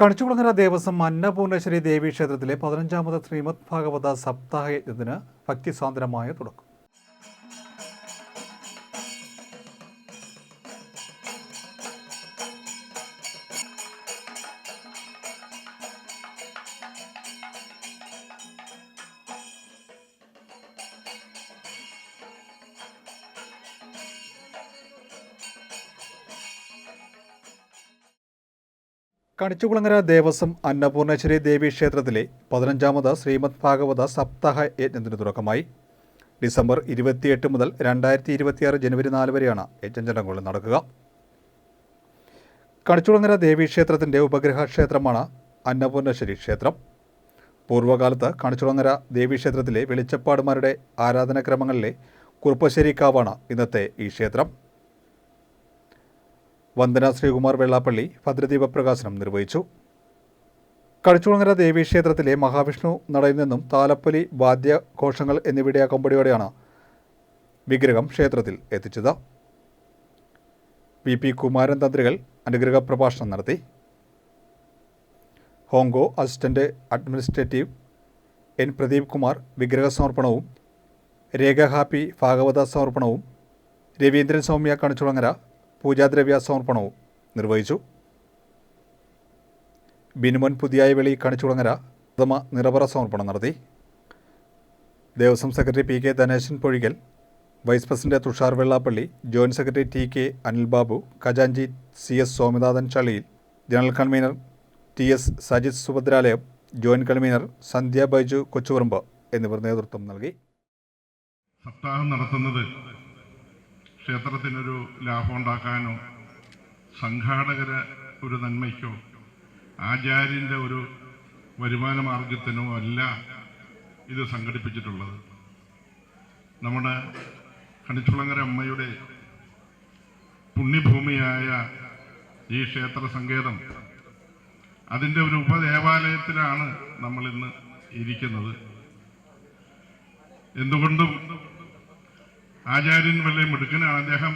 കണിച്ചുകുളങ്ങര ദേവസ്വം അന്നപൂർണേശ്വരി ദേവി ക്ഷേത്രത്തിലെ പതിനഞ്ചാമത് ശ്രീമദ് ഭാഗവത സപ്താഹ യജ്ഞത്തിന് ഭക്തിസാന്ദ്രമായ തുടക്കം. കണിച്ചുകുളങ്ങര ദേവസ്വം അന്നപൂർണേശ്വരി ദേവി ക്ഷേത്രത്തിലെ പതിനഞ്ചാമത് ശ്രീമദ് ഭാഗവത സപ്താഹ യജ്ഞത്തിന് തുടക്കമായി. ഡിസംബർ ഇരുപത്തിയെട്ട് മുതൽ രണ്ടായിരത്തി ഇരുപത്തിയാറ് ജനുവരി നാല് വരെയാണ് യജ്ഞം ചടങ്ങുകൾ നടക്കുക. കണിച്ചുകുളങ്ങര ദേവി ക്ഷേത്രത്തിന്റെ ഉപഗ്രഹ ക്ഷേത്രമാണ് അന്നപൂർണേശ്വരി ക്ഷേത്രം. പൂർവകാലത്ത് കണിച്ചുളങ്ങര ദേവി ക്ഷേത്രത്തിലെ വെളിച്ചപ്പാടുമാരുടെ ആരാധനാക്രമങ്ങളിലെ കുറുപ്പശ്ശേരിക്കാവാണ് ഇന്നത്തെ ഈ ക്ഷേത്രം. വന്ദന ശ്രീകുമാർ വെള്ളാപ്പള്ളി ഭദ്രദീപ പ്രകാശനം നിർവഹിച്ചു. കണിച്ചുകുളങ്ങര ദേവീക്ഷേത്രത്തിലെ മഹാവിഷ്ണു നടയിൽ നിന്നും താലപ്പൊലി വാദ്യഘോഷങ്ങൾ എന്നിവയുടെ അകമ്പടിയോടെയാണ് വിഗ്രഹം ക്ഷേത്രത്തിൽ എത്തിച്ചത്. വി പി കുമാരൻ തന്ത്രികൾ അനുഗ്രഹ പ്രഭാഷണം നടത്തി. ഹോങ്കോ assistant administrative N Pradeep Kumar വിഗ്രഹ സമർപ്പണവും രേഖ ഹാപ്പി ഭാഗവത സമർപ്പണവും രവീന്ദ്രൻ സൗമ്യ കണിച്ചുളങ്ങര പൂജാദ്രവ്യ സമർപ്പണവും നിർവഹിച്ചു. ബിനുമൻ പുതിയായ വെളി കണിച്ചുളങ്ങര പ്രഥമ നിറപറ സമർപ്പണം നടത്തി. Devaswom secretary P K Dhaneshan Pozhikal vice president Thushar Vellappally joint secretary T K Anilbabu ഖജാൻജി C S Swaminathan Chaliyil general convener T S Sajith Subhadralayam joint convener Sandhya Baiju Kochuparambu എന്നിവർ നേതൃത്വം നൽകി. സപ്താഹം നടത്തുന്നത് ക്ഷേത്രത്തിനൊരു ലാഭം ഉണ്ടാക്കാനോ സംഘാടകരെ ഒരു നന്മയ്ക്കോ ആചാര്യന്റെ ഒരു വരുമാന മാർഗത്തിനോ അല്ല ഇത് സംഘടിപ്പിച്ചിട്ടുള്ളത്. നമ്മുടെ കണിച്ചുളങ്ങര അമ്മയുടെ പുണ്യഭൂമിയായ ഈ ക്ഷേത്ര സങ്കേതം അതിന്റെ ഒരു ഉപദേവാലയത്തിലാണ് നമ്മളിന്ന് ഇരിക്കുന്നത്. എന്തുകൊണ്ടും ആചാര്യൻ വല്ല മിടുക്കനാണ്. അദ്ദേഹം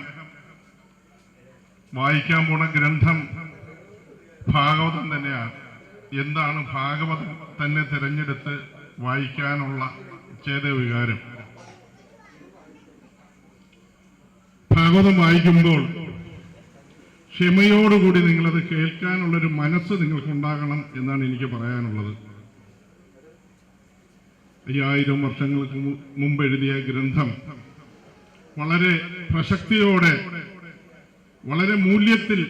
വായിക്കാൻ പോണ ഗ്രന്ഥം ഭാഗവതം തന്നെയാണ്. എന്താണ് ഭാഗവതം തന്നെ തിരഞ്ഞെടുത്ത് വായിക്കാനുള്ള ചേതവികാരം ഭാഗവതം വായിക്കുമ്പോൾ ക്ഷമയോടുകൂടി നിങ്ങളത് കേൾക്കാനുള്ളൊരു മനസ്സ് നിങ്ങൾക്കുണ്ടാകണം എന്നാണ് എനിക്ക് പറയാനുള്ളത്. അയ്യായിരം വർഷങ്ങൾക്ക് മുമ്പ് എഴുതിയ ഗ്രന്ഥം വളരെ പ്രസക്തിയോടെ വളരെ മൂല്യത്തിൽ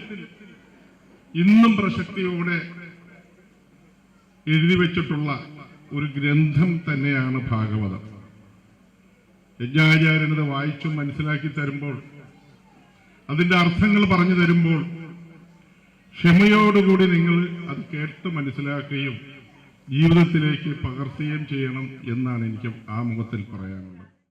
ഇന്നും പ്രസക്തിയോടെ എഴുതി വെച്ചിട്ടുള്ള ഒരു ഗ്രന്ഥം തന്നെയാണ് ഭാഗവതം. യജ്ഞാചാര്യനത് വായിച്ചു മനസ്സിലാക്കി തരുമ്പോൾ അതിന്റെ അർത്ഥങ്ങൾ പറഞ്ഞു തരുമ്പോൾ ക്ഷമയോടുകൂടി നിങ്ങൾ അത് കേട്ട് മനസ്സിലാക്കുകയും ജീവിതത്തിലേക്ക് പകർത്തുകയും ചെയ്യണം എന്നാണ് എനിക്ക് ആ മുഖത്തിൽ പറയാനുള്ളത്.